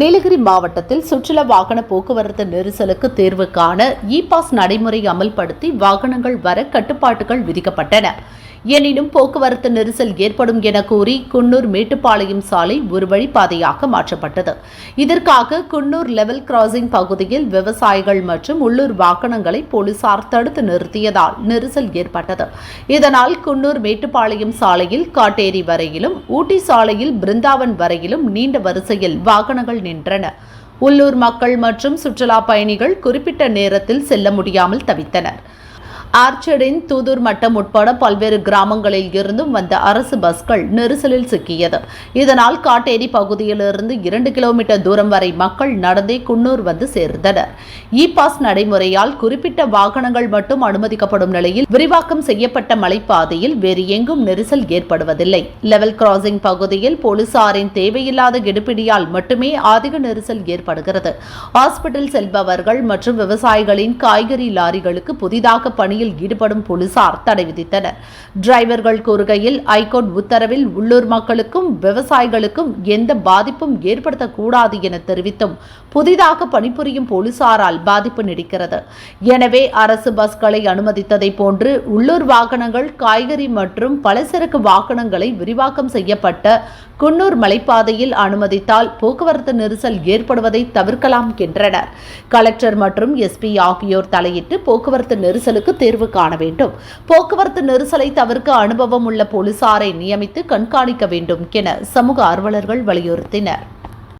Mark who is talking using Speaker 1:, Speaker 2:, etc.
Speaker 1: நீலகிரி மாவட்டத்தில் சுற்றுலா வாகன போக்குவரத்து நெரிசலுக்கு தீர்வு காண இ பாஸ் நடைமுறை அமல்படுத்தி வாகனங்கள் வர கட்டுப்பாட்டுகள் விதிக்கப்பட்டன. எனினும் போக்குவரத்து நெரிசல் ஏற்படும் என கூறி குன்னூர் மேட்டுப்பாளையம் சாலை ஒரு வழிப்பாதையாக மாற்றப்பட்டது. இதற்காக குன்னூர் லெவல் கிராசிங் பகுதியில் விவசாயிகள் மற்றும் உள்ளூர் வாகனங்களை போலீசார் தடுத்து நிறுத்தியதால் நெரிசல் ஏற்பட்டது. இதனால் குன்னூர் மேட்டுப்பாளையம் சாலையில் காட்டேரி வரையிலும் ஊட்டி சாலையில் பிருந்தாவன் வரையிலும் நீண்ட வரிசையில் வாகனங்கள் நின்றன. உள்ளூர் மக்கள் மற்றும் சுற்றுலா பயணிகள் குறிப்பிட்ட நேரத்தில் செல்ல முடியாமல் தவித்தனர். ஆர்ச்சர்டின் தூதூர் மட்டம் உட்பட பல்வேறு கிராமங்களில் இருந்தும் வந்த அரசு பஸ்கள் நெரிசலில் சிக்கியது. இதனால் காட்டேரி பகுதியிலிருந்து இரண்டு கிலோமீட்டர் தூரம் வரை மக்கள் நடந்தே குன்னூர் வந்து சேர்ந்தனர். இ பாஸ் நடைமுறையால் குறிப்பிட்ட வாகனங்கள் மட்டும் அனுமதிக்கப்படும் நிலையில் விரிவாக்கம் செய்யப்பட்ட மலைப்பாதையில் வேறு எங்கும் நெரிசல் ஏற்படுவதில்லை. லெவல் கிராசிங் பகுதியில் போலீசாரின் தேவையில்லாத கெடுபிடியால் மட்டுமே அதிக நெரிசல் ஏற்படுகிறது. ஹாஸ்பிட்டல் செல்பவர்கள் மற்றும் விவசாயிகளின் காய்கறி லாரிகளுக்கு புதிதாக பணியில் ஈடுபடும் போலீசார் தடை விதித்தனர். டிரைவர்கள் கூறுகையில் ஐகோர்ட் உத்தரவில் உள்ளூர் மக்களுக்கும் விவசாயிகளுக்கும் எந்த பாதிப்பும் ஏற்படுத்தக்கூடாது என தெரிவித்தும் புதிதாக பணிபுரியும் போலீசாரால் பாதிப்பு நீடிக்கிறது. எனவே அரசு பஸ்களை அனுமதித்ததை போன்று உள்ளூர் வாகனங்கள் காய்கறி மற்றும் பலசரக்கு வாகனங்களை விரிவாக்கம் செய்யப்பட்ட குன்னூர் மலைப்பாதையில் அனுமதித்தால் போக்குவரத்து நெரிசல் ஏற்படுவதை தவிர்க்கலாம் என்றனர். கலெக்டர் மற்றும் எஸ்பி ஆகியோர் தலையிட்டு போக்குவரத்து நெரிசலுக்கு தேர்வு காண வேண்டும். போக்குவரத்து நெரிசலை தவிர்க்க அனுபவம் உள்ள போலீசாரை நியமித்து கண்காணிக்க வேண்டும் என சமூக ஆர்வலர்கள் வலியுறுத்தினர்.